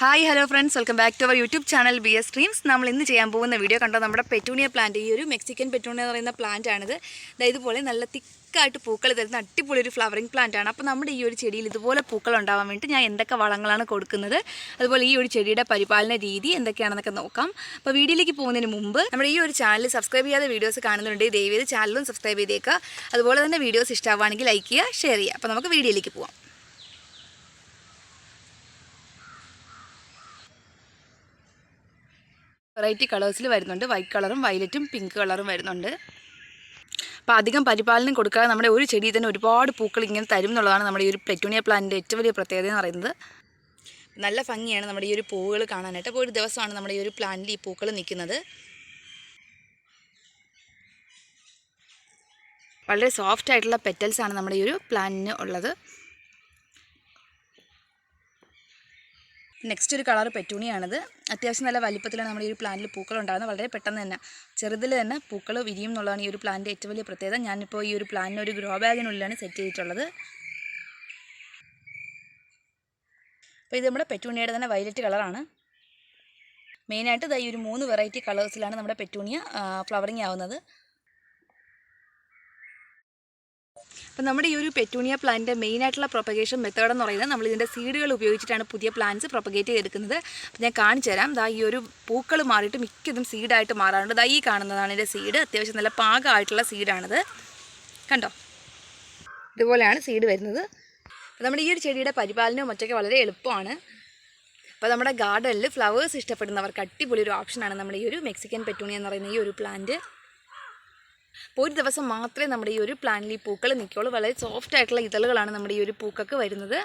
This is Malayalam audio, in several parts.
Hi hello friends welcome back to our YouTube channel B S streams നമ്മൾ ഇന്ന് ചെയ്യാൻ പോകുന്ന വീഡിയോ കണ്ടോ നമ്മുടെ പെറ്റൂണിയ പ്ലാന്റ് ഈ ഒരു മെക്സിക്കൻ പെറ്റൂണിയ എന്ന് പറയുന്ന പ്ലാന്റ് ആണിത്. ദാ ഇതുപോലെ നല്ല തിക്കായിട്ട് പൂക്കൾ തരുന്ന അടിപൊളി ഒരു ഫ്ലവറിംഗ് പ്ലാന്റ് ആണ്. അപ്പോൾ നമ്മുടെ ഈ ഒരു ചെടിയിൽ ഇതുപോലെ പൂക്കൾ ഉണ്ടാവാൻ വേണ്ടി ഞാൻ എന്തൊക്കെ വളങ്ങളാണ് കൊടുക്കുന്നത് അതുപോലെ ഈ ഒരു ചെടിയുടെ പരിപാലന രീതി എന്തൊക്കെയാണെന്നൊക്കെ നോക്കാം. അപ്പോൾ വീഡിയോയിലേക്ക് പോകുന്നതിന് മുമ്പ് നമ്മുടെ ഈ ഒരു ചാനൽ സബ്സ്ക്രൈബ് ചെയ്യാതെ വീഡിയോസ് കാണുന്നുണ്ട് ദയവേത് ചാനലും സബ്സ്ക്രൈബ് ചെയ്തേക്കുക. അതുപോലെ തന്നെ വീഡിയോസ് ഇഷ്ടമാവുകയാണെങ്കിൽ ലൈക്ക് ചെയ്യുക ഷെയർ ചെയ്യുക. അപ്പോൾ നമുക്ക് വീഡിയോയിലേക്ക് പോകാം വെറൈറ്റി കളേഴ്സിൽ വരുന്നുണ്ട്. വൈറ്റ് കളറും വയലറ്റും പിങ്ക് കളറും വരുന്നുണ്ട്. അപ്പോൾ അധികം പരിപാലനം കൊടുക്കാതെ നമ്മുടെ ഒരു ചെടിയിൽ തന്നെ ഒരുപാട് പൂക്കൾ ഇങ്ങനെ തരും എന്നുള്ളതാണ് നമ്മുടെ ഈ ഒരു പ്ലെറ്റൂണിയ പ്ലാന്റിന്റെ ഏറ്റവും വലിയ പ്രത്യേകത എന്ന് പറയുന്നത്. നല്ല ഭംഗിയാണ് നമ്മുടെ ഈ ഒരു പൂവുകൾ കാണാനായിട്ട്. അപ്പോൾ ഒരു ദിവസമാണ് നമ്മുടെ ഈ ഒരു പ്ലാന്റിൽ ഈ പൂക്കൾ നിൽക്കുന്നത്. വളരെ സോഫ്റ്റ് ആയിട്ടുള്ള പെറ്റൽസ് ആണ് നമ്മുടെ ഈ ഒരു പ്ലാന്റിന് ഉള്ളത്. നെക്സ്റ്റ് ഒരു കളർ പെറ്റൂണിയാണിത്. അത്യാവശ്യം നല്ല വലിപ്പത്തിലാണ് നമ്മുടെ ഈ ഒരു പ്ലാന്റിൽ പൂക്കൾ ഉണ്ടാകുന്നത്. വളരെ പെട്ടെന്ന് തന്നെ ചെറുതിൽ തന്നെ പൂക്കൾ വിരിയും എന്നുള്ളതാണ് ഈ ഒരു പ്ലാന്റിന്റെ ഏറ്റവും വലിയ പ്രത്യേകത. ഞാനിപ്പോൾ ഈ ഒരു പ്ലാന്റിന് ഒരു ഗ്രോ ബാഗിനുള്ളിലാണ് സെറ്റ് ചെയ്തിട്ടുള്ളത്. അപ്പോൾ ഇത് നമ്മുടെ പെറ്റൂണിയുടെ തന്നെ വയലറ്റ് കളറാണ് മെയിനായിട്ട് ഈ ഒരു മൂന്ന് വെറൈറ്റി കളേഴ്സിലാണ് നമ്മുടെ പെറ്റൂണിയ ഫ്ലവറിങ് ആവുന്നത്. അപ്പം നമ്മുടെ ഈ ഒരു പെറ്റൂണിയ പ്ലാന്റിന്റെ മെയിൻ ആയിട്ടുള്ള പ്രൊപ്പഗേഷൻ മെത്തേഡ് എന്ന് പറയുന്നത് നമ്മൾ ഇതിന്റെ സീഡുകൾ ഉപയോഗിച്ചിട്ടാണ് പുതിയ പ്ലാന്റ്സ് പ്രൊപ്പഗേറ്റ് ചെയ്തെടുക്കുന്നത്. അപ്പം ഞാൻ കാണിച്ചു തരാം. ദാ ഈ ഒരു പൂക്കൾ മാറിയിട്ട് മിക്കതും സീഡായിട്ട് മാറാറുണ്ട്. ദാ ഈ കാണുന്നതാണ് ഇതിന്റെ സീഡ് അത്യാവശ്യം നല്ല പാകമായിട്ടുള്ള സീഡാണിത് കണ്ടോ? ഇതുപോലെയാണ് സീഡ് വരുന്നത്. നമ്മുടെ ഈ ഒരു ചെടിയുടെ പരിപാലനവും മറ്റൊക്കെ വളരെ എളുപ്പമാണ്. അപ്പോൾ നമ്മുടെ ഗാർഡനിൽ ഫ്ലവേഴ്സ് ഇഷ്ടപ്പെടുന്നവർക്ക് അടിപൊളി ഒരു ഓപ്ഷനാണ് നമ്മുടെ ഈ ഒരു മെക്സിക്കൻ പെറ്റൂണി എന്ന് പറയുന്ന ഈ ഒരു പ്ലാന്റ് അപ്പോൾ ഒരു ദിവസം മാത്രമേ നമ്മുടെ ഈ ഒരു പ്ലാന്റിൽ ഈ പൂക്കൾ നിൽക്കുകയുള്ളൂ. വളരെ സോഫ്റ്റ് ആയിട്ടുള്ള ഇതളുകളാണ് നമ്മുടെ ഈ ഒരു പൂക്കൾക്ക് വരുന്നത്.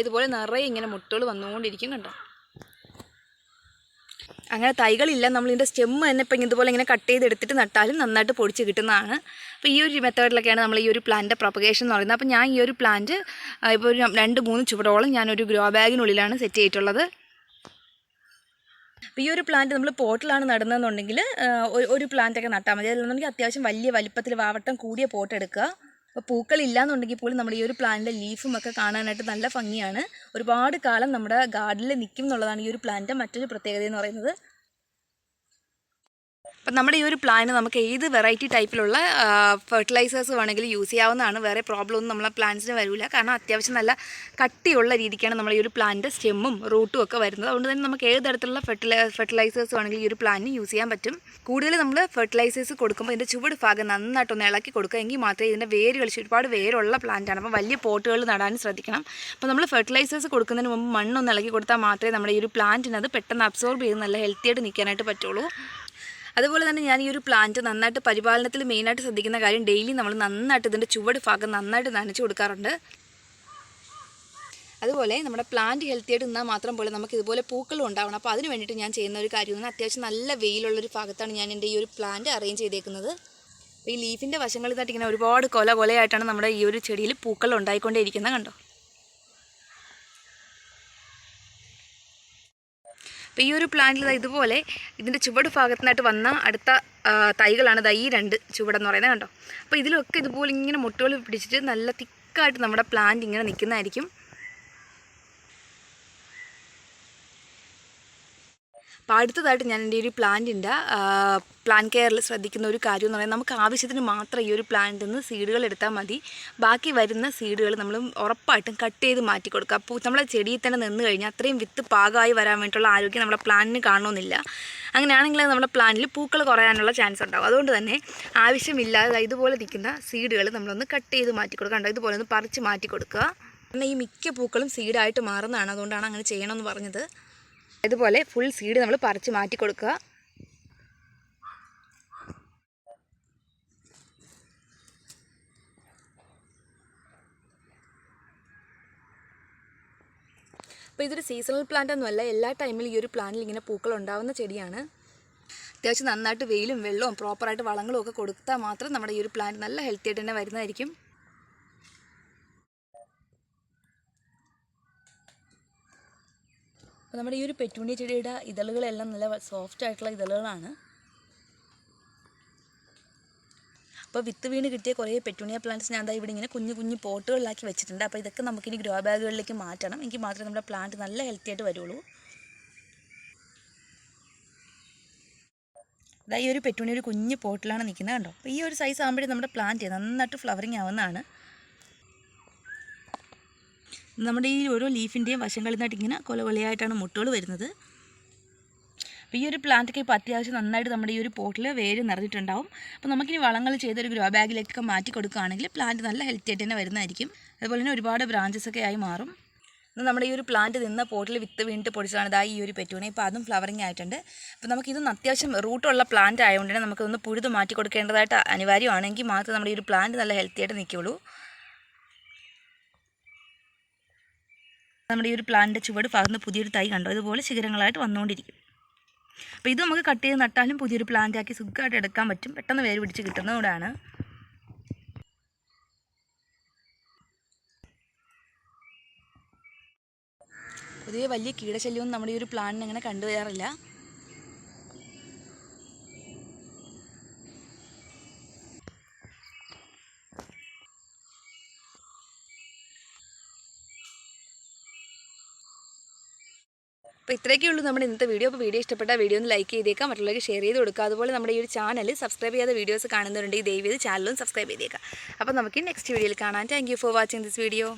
ഇതുപോലെ നിറയെ ഇങ്ങനെ മുട്ടുകൾ വന്നുകൊണ്ടിരിക്കും കണ്ടോ? അങ്ങനെ തൈകളില്ല. നമ്മൾ ഇതിന്റെ സ്റ്റെമ്മ് തന്നെ ഇപ്പം ഇതുപോലെ ഇങ്ങനെ കട്ട് ചെയ്തെടുത്തിട്ട് നട്ടാലും നന്നായിട്ട് പൊടിച്ച് കിട്ടുന്നതാണ്. അപ്പോൾ ഈ ഒരു മെത്തേഡിലൊക്കെയാണ് നമ്മൾ ഈ ഒരു പ്ലാന്റ് പ്രൊപ്പഗേഷൻ എന്ന് പറയുന്നത്. അപ്പോൾ ഞാൻ ഈ ഒരു പ്ലാന്റ് ഇപ്പോൾ ഒരു രണ്ട് മൂന്ന് ചുവടോളം ഞാനൊരു ഗ്രോ ബാഗിനുള്ളിലാണ് സെറ്റ് ചെയ്തിട്ടുള്ളത്. അപ്പോൾ ഈ ഒരു പ്ലാന്റ് നമ്മൾ പോട്ടിലാണ് നടുന്നതെന്നുണ്ടെങ്കിൽ ഒരു പ്ലാന്റൊക്കെ നട്ടാൽ മതി. അല്ലെന്നുണ്ടെങ്കിൽ അത്യാവശ്യം വലിയ വലിപ്പത്തിൽ വാവട്ടം കൂടിയ പോട്ട് എടുക്കുക. അപ്പോൾ പൂക്കളില്ലാന്നുണ്ടെങ്കിൽ പോലും നമ്മൾ ഈ ഒരു പ്ലാന്റിന്റെ ലീഫും ഒക്കെ കാണാനായിട്ട് നല്ല ഭംഗിയാണ്. ഒരുപാട് കാലം നമ്മുടെ ഗാർഡനിൽ നിൽക്കും എന്നുള്ളതാണ് ഈ ഒരു പ്ലാന്റിന്റെ മറ്റൊരു പ്രത്യേകത എന്ന് പറയുന്നത്. അപ്പം നമ്മുടെ ഈ ഒരു പ്ലാന് നമുക്ക് ഏത് വെറൈറ്റി ടൈപ്പിലുള്ള ഫെർട്ടിലൈസേഴ്സ് വേണമെങ്കിലും യൂസ് ചെയ്യാവുന്നതാണ്. വേറെ പ്രോബ്ലം ഒന്നും നമ്മളെ പ്ലാന്റ്സിന് വരില്ല കാരണം അത്യാവശ്യം നല്ല കട്ടിയുള്ള രീതിക്കാണ് നമ്മൾ ഈ ഒരു പ്ലാന്റ് സ്റ്റെമ്മും റൂട്ടും ഒക്കെ വരുന്നത്. അതുകൊണ്ട് തന്നെ നമുക്ക് ഏത് തരത്തിലുള്ള ഫെർട്ടിലൈ ഫെർട്ടിലൈസേഴ്സ് വേണമെങ്കിലും ഈ ഒരു പ്ലാന്റിന് യൂസ് ചെയ്യാൻ പറ്റും. കൂടുതൽ നമ്മൾ ഫെർട്ടിലൈസേഴ്സ് കൊടുക്കുമ്പോൾ ഇതിന്റെ ചുവട് ഭാഗം നന്നായിട്ടൊന്ന് ഇളക്കി കൊടുക്കുക. എങ്കിൽ മാത്രമേ ഇതിന്റെ വേര് കളിച്ച് ഒരുപാട് വേരുള്ള പ്ലാന്റാണ് അപ്പോൾ വലിയ പോട്ടുകൾ നടാനും ശ്രദ്ധിക്കണം. അപ്പോൾ നമ്മൾ ഫെർട്ടിലൈസേഴ്സ് കൊടുക്കുന്നതിന് മുമ്പ് മണ്ണൊന്ന് ഇളക്കി കൊടുത്താൽ മാത്രമേ നമ്മുടെ ഈ ഒരു പ്ലാന്റിന് അത് പെട്ടെന്ന് അബ്സോർബ് ചെയ്ത് നല്ല ഹെൽത്തിയായിട്ട് നിൽക്കാനായിട്ട് പറ്റുള്ളൂ. അതുപോലെ തന്നെ ഞാൻ ഈ ഒരു പ്ലാന്റ് നന്നായിട്ട് പരിപാലനത്തിൽ മെയിനായിട്ട് ശ്രദ്ധിക്കുന്ന കാര്യം ഡെയിലി നമ്മൾ നന്നായിട്ട് ഇതിന്റെ ചുവട് ഭാഗം നന്നായിട്ട് നനച്ചു കൊടുക്കാറുണ്ട്. അതുപോലെ നമ്മുടെ പ്ലാന്റ് ഹെൽത്തി ആയിട്ട് നിന്നാൽ മാത്രം പോലെ നമുക്ക് ഇതുപോലെ പൂക്കളും ഉണ്ടാവണം. അപ്പോൾ അതിന് വേണ്ടിയിട്ട് ഞാൻ ചെയ്യുന്ന ഒരു കാര്യം എന്ന് അത്യാവശ്യം നല്ല വെയിലുള്ളൊരു ഭാഗത്താണ് ഞാൻ എന്റെ ഈ ഒരു പ്ലാന്റ് അറേഞ്ച് ചെയ്തേക്കുന്നത്. അപ്പോൾ ഈ ലീഫിന്റെ വശങ്ങളിൽ നിന്നിട്ട് ഇങ്ങനെ ഒരുപാട് കൊല കൊലയായിട്ടാണ് നമ്മുടെ ഈ ഒരു ചെടിയിൽ പൂക്കൾ ഉണ്ടായിക്കൊണ്ടേയിരിക്കുന്നത്. കണ്ടോ? അപ്പോൾ ഈ ഒരു പ്ലാന്റിൽ ഇതുപോലെ ഇതിന്റെ ചുവട് ഭാഗത്തിനായിട്ട് വന്ന അടുത്ത തൈകളാണ് ഈ രണ്ട് ചുവടെന്ന് പറയുന്നത് കണ്ടോ? അപ്പോൾ ഇതിലൊക്കെ ഇതുപോലെ ഇങ്ങനെ മുട്ടുകൾ പിടിച്ചിട്ട് നല്ല തിക്കായിട്ട് നമ്മുടെ പ്ലാന്റ് ഇങ്ങനെ നിൽക്കുന്നതായിരിക്കും അപ്പോൾ അടുത്തതായിട്ട് ഞാൻ എന്റെ ഒരു പ്ലാന്റിന്റെ പ്ലാൻ കെയറിൽ ശ്രദ്ധിക്കുന്ന ഒരു കാര്യം എന്ന് പറയുന്നത് നമുക്ക് ആവശ്യത്തിന് മാത്രം ഈ ഒരു പ്ലാന്റിൽ നിന്ന് സീഡുകൾ എടുത്താൽ മതി. ബാക്കി വരുന്ന സീഡുകൾ നമ്മൾ ഉറപ്പായിട്ടും കട്ട് ചെയ്ത് മാറ്റി കൊടുക്കുക. അപ്പോൾ നമ്മളെ ചെടിയിൽ തന്നെ നിന്ന് കഴിഞ്ഞാൽ അത്രയും വിത്ത് പാകമായി വരാൻ വേണ്ടിയിട്ടുള്ള ആരോഗ്യം നമ്മുടെ പ്ലാനിന് കാണണമെന്നില്ല അങ്ങനെയാണെങ്കിൽ നമ്മുടെ പ്ലാനിൽ പൂക്കൾ കുറയാനുള്ള ചാൻസ് ഉണ്ടാവും. അതുകൊണ്ട് തന്നെ ആവശ്യമില്ലാതെ ഇതുപോലെ നിൽക്കുന്ന സീഡുകൾ നമ്മളൊന്ന് കട്ട് ചെയ്ത് മാറ്റി കൊടുക്കുക. കണ്ടോ? ഇതുപോലെ ഒന്ന് പറിച്ച് മാറ്റി കൊടുക്കുക. കാരണം ഈ മിക്ക പൂക്കളും സീഡായിട്ട് മാറുന്നതാണ്. അതുകൊണ്ടാണ് അങ്ങനെ ചെയ്യണമെന്ന് പറഞ്ഞത്. ഇതുപോലെ ഫുൾ സീഡ് നമ്മൾ പറിച്ച് മാറ്റി കൊടുക്കുക. അപ്പോൾ ഇതൊരു സീസണൽ പ്ലാന്റ് ഒന്നുമല്ല എല്ലാ ടൈമിലും ഈ ഒരു പ്ലാന്റിൽ ഇങ്ങനെ പൂക്കൾ ഉണ്ടാവുന്ന ചെടിയാണ്. അത്യാവശ്യം നന്നായിട്ട് വെയിലും വെള്ളവും പ്രോപ്പറായിട്ട് വളങ്ങളും ഒക്കെ കൊടുത്താൽ മാത്രം നമ്മുടെ ഈ ഒരു പ്ലാന്റ് നല്ല ഹെൽത്തി ആയിട്ട് തന്നെ വരുന്നതായിരിക്കും. അപ്പോൾ നമ്മുടെ ഈ ഒരു പെറ്റൂണിയ ചെടിയുടെ ഇതളുകളെല്ലാം നല്ല സോഫ്റ്റ് ആയിട്ടുള്ള ഇതളുകളാണ്. അപ്പോൾ വിത്ത് വീണ് കിട്ടിയ കുറേ പെറ്റൂണിയ പ്ലാന്റ്സ് ഞാൻ ദാ ഇവിടെ ഇങ്ങനെ കുഞ്ഞു കുഞ്ഞു പോട്ടുകളിലാക്കി വെച്ചിട്ടുണ്ട്. അപ്പോൾ ഇതൊക്കെ നമുക്കിനി ഗ്രോ ബാഗുകളിലേക്ക് മാറ്റണം. എങ്കിൽ മാത്രമേ നമ്മുടെ പ്ലാന്റ് നല്ല ഹെൽത്തി ആയിട്ട് വരുള്ളൂ. അതായത് ഈ ഒരു പെറ്റൂണി ഒരു കുഞ്ഞു പോട്ടിലാണ് നിൽക്കുന്നത് കണ്ടോ? അപ്പോൾ ഈ ഒരു സൈസ് ആകുമ്പോഴേ നമ്മുടെ പ്ലാന്റ് നന്നായിട്ട് ഫ്ലവറിങ് ആവുന്നതാണ്. നമ്മുടെ ഈ ഓരോ ലീഫിന്റെയും വശങ്ങളിൽ നിന്നായിട്ട് ഇങ്ങനെ കൊല കൊലയായിട്ടാണ് മുട്ടുകൾ വരുന്നത്. അപ്പോൾ ഈ ഒരു പ്ലാന്റൊക്കെ ഇപ്പോൾ അത്യാവശ്യം നന്നായിട്ട് നമ്മുടെ ഈ ഒരു പോട്ടിൽ വേര് നിറഞ്ഞിട്ടുണ്ടാവും. അപ്പോൾ നമുക്കിനി വളങ്ങൾ ചെയ്തൊരു ഗ്രോ ബാഗിലേക്കൊക്കെ മാറ്റി കൊടുക്കുകയാണെങ്കിൽ പ്ലാന്റ് നല്ല ഹെൽത്തി ആയിട്ട് തന്നെ വരുന്നതായിരിക്കും. അതുപോലെ തന്നെ ഒരുപാട് ബ്രാഞ്ചസ് ഒക്കെ ആയി മാറും. നമ്മുടെ ഈ ഒരു പ്ലാന്റ് നിന്ന പോട്ടിൽ വിത്ത് വീണ്ടും പൊടിച്ചതാണ് ഇതാ ഈ ഒരു പെറ്റൂണി. ഇപ്പോൾ അതും ഫ്ലവറിങ് ആയിട്ടുണ്ട്. അപ്പോൾ നമുക്ക് നമുക്കിതൊന്ന് അത്യാവശ്യം റൂട്ടുള്ള പ്ലാന്റ് ആയതുകൊണ്ട് തന്നെ നമുക്കൊന്ന് പുഴുത് മാറ്റി കൊടുക്കേണ്ടതായിട്ട് അനിവാര്യമാണെങ്കിൽ മാത്രമേ നമ്മുടെ ഈ ഒരു പ്ലാന്റ് നല്ല ഹെൽത്തി ആയിട്ട് നിൽക്കുകയുള്ളൂ. നമ്മുടെ ഈ ഒരു പ്ലാന്റിന്റെ ചുവട് ഭാഗത്ത് പുതിയൊരു തൈ കണ്ടോ. ഇതുപോലെ ശിഖരങ്ങളായിട്ട് വന്നുകൊണ്ടിരിക്കും. അപ്പോൾ ഇത് നമുക്ക് കട്ട് ചെയ്ത് നട്ടാലും പുതിയൊരു പ്ലാന്റ് ആക്കി സുഖമായിട്ട് എടുക്കാൻ പറ്റും. പെട്ടെന്ന് വേര് പിടിച്ച് കിട്ടുന്നതുകൂടാണ് പൊതുവെ വലിയ കീടശല്യമൊന്നും നമ്മുടെ ഈ ഒരു പ്ലാന്റിന് അങ്ങനെ കണ്ടുവരാറില്ല അപ്പോൾ ഇത്രയൊക്കെ ഉള്ളൂ നമ്മുടെ ഇന്നത്തെ വീഡിയോ. അപ്പോൾ വീഡിയോ ഇഷ്ടപ്പെട്ട വീഡിയോ ഒന്ന് ലൈക്ക് ചെയ്തേക്കാം. മറ്റുള്ളവർക്ക് ഷെയർ ചെയ്ത് കൊടുക്കുക. അതുപോലെ നമ്മുടെ ഈ ഒരു ചാനൽ സബ്സ്ക്രൈബ് ചെയ്യാത്ത വീഡിയോസ് കാണുന്നവരുണ്ടെങ്കിൽ ദയവ് ചെയ്ത് ചാനലും സബ്സ്ക്രൈബ് ചെയ്തേക്കാം അപ്പോൾ നമുക്ക് നെക്സ്റ്റ് വീഡിയോയിൽ കാണാം. Thank for watching this video